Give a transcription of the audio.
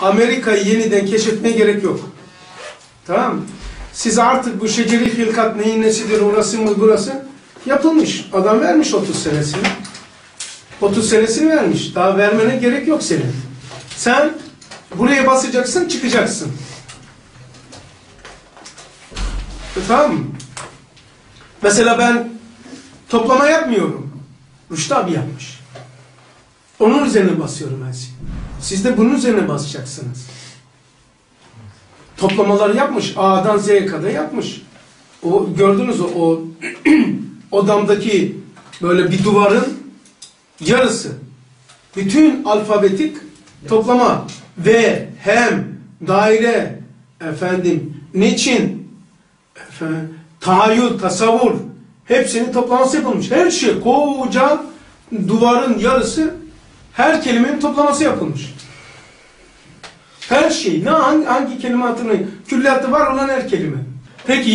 Amerika'yı yeniden keşfetmeye gerek yok. Tamam? Siz artık bu şeceri hilkat neyin nesidir orası mı burası yapılmış. Adam vermiş 30 senesini. 30 senesini vermiş. Daha vermene gerek yok senin. Sen buraya basacaksın çıkacaksın. E, tamam? Mesela ben toplama yapmıyorum. Rüştü abi yapmış. Onun üzerine basıyorum ben size. Siz de bunun üzerine basacaksınız. Toplamalar yapmış. A'dan Z'ye kadar yapmış. O gördünüz o, o odamdaki böyle bir duvarın yarısı. Bütün alfabetik toplama ve hem daire efendim niçin efendim, tahayyül, tasavvur hepsinin toplaması yapılmış. Her şey koca duvarın yarısı her kelimenin toplaması yapılmış. Her şey. Ne hangi, hangi kelime hatırlayın? Külliyatı var olan her kelime. Peki